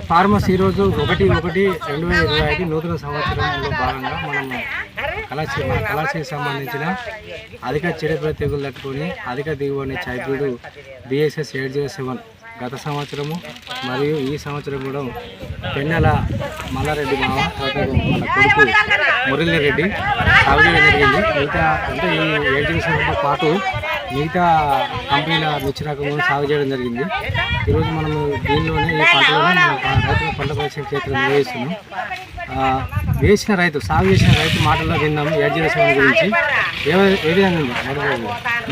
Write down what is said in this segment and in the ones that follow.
Pharma ఈరోజు ఒకటి ఒకటి రెండు వేల ఇరవై ఐదు నూతన సంవత్సరంలో భాగంగా మనం కళాశీ మన కళాశాలకు సంబంధించిన అధిక చరిత్ర తెగులు తట్టుకొని అధిక దిగుబడి hybrid BSS eight zero seven గత సంవత్సరము మరియు ఈ సంవత్సరం కూడా పెన్నెల మల్లారెడ్డి మామ మన కొడుకు మురళీరెడ్డి సాగు చేయడం జరిగింది. మిగతా అంటే ఈ ఎయిట్ జీరో సెవెన్తో పాటు మిగతా కంపెనీల మిర్చి రకం సాగు చేయడం జరిగింది. ఈరోజు మనం దీనిలోనే ఈ పంటలోనే మనం రైతుల పంట పరిశ్రమ క్షేత్రం నిర్వహిస్తున్నాం. వేసిన రైతు సాగు చేసిన రైతు మాటల్లో విన్నాము ఎయిట్ జీరో గురించి. ఏ ఏ విధంగా ఉంది?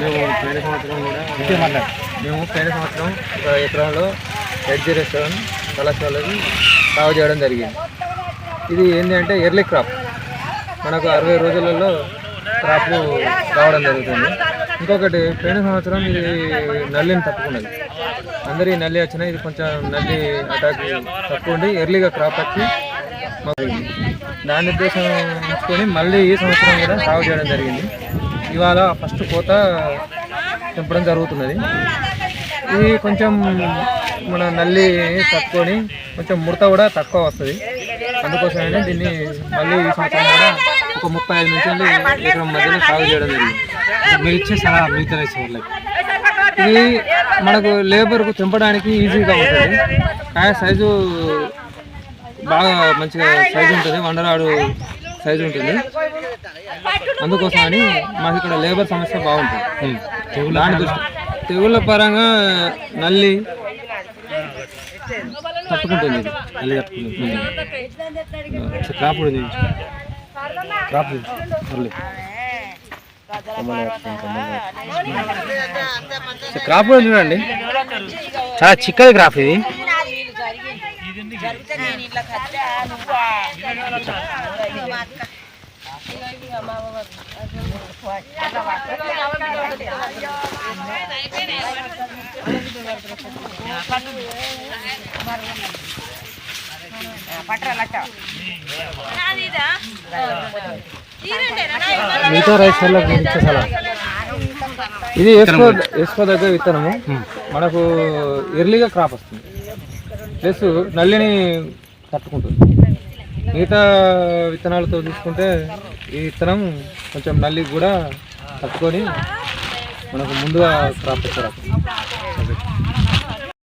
మేము పేద సంవత్సరం కూడా ఇంకే మాట్లాడు. మేము పేద సంవత్సరం ఒక ఎకరంలో ఎయిట్ జీరో సెవెన్ కళాశాలకి సాగు చేయడం జరిగింది. ఇది ఏంటి అంటే ఎర్లీ క్రాప్. మనకు అరవై రోజులలో క్రాప్ రావడం జరుగుతుంది. ఇంకొకటి పోయిన సంవత్సరం ఇది నల్లిని తప్పుకున్నది. అందరి నల్లి వచ్చినా ఇది కొంచెం నల్లి అటాక్ తక్కువ ఉండి ఎర్లీగా క్రాప్ వచ్చి మాకు దాని ఉద్దేశం ఉంచుకొని మళ్ళీ ఈ సంవత్సరం కూడా సాగు చేయడం జరిగింది. ఇవాళ ఫస్ట్ కోత తెంపడం జరుగుతున్నది. ఇది కొంచెం మన నల్లి తట్టుకొని కొంచెం ముడత కూడా తక్కువ వస్తుంది. అందుకోసమైనా దీన్ని మళ్ళీ ఈ సంవత్సరం కూడా ఒక ముప్పై ఐదు నుంచి ఎకరం మధ్యలో సాగు చేయడం జరిగింది. మీరు ఇచ్చే సలహా మిగతా రైతు వాళ్ళకి ఇది మనకు లేబర్కు తెంపడానికి ఈజీగా ఉంటుంది. కాయ సైజు బాగా మంచిగా సైజు ఉంటుంది వండరాడు సైజు ఉంటుంది. అందుకోసమని మాకు ఇక్కడ లేబర్ సమస్య బాగుంటుంది. దృష్టి తెగుళ్ళ పరంగా నల్లి తట్టుకుంటుంది. ఇది క్రాప్ కూడా చూపించు క్రాప్ చూడండి చాలా చిక్కది క్రాప్ ఇది. కట్టా నువ్వు మిగతా రైతు వాళ్ళకి మీరు ఇది వేసుకో వేసుకోదగ్గ విత్తనము. మనకు ఎర్లీగా క్రాప్ వస్తుంది. ప్లస్ నల్లిని తట్టుకుంటుంది మిగతా విత్తనాలతో చూసుకుంటే ఈ విత్తనం కొంచెం నల్లి కూడా తట్టుకొని మనకు ముందుగా క్రాప్ వచ్చే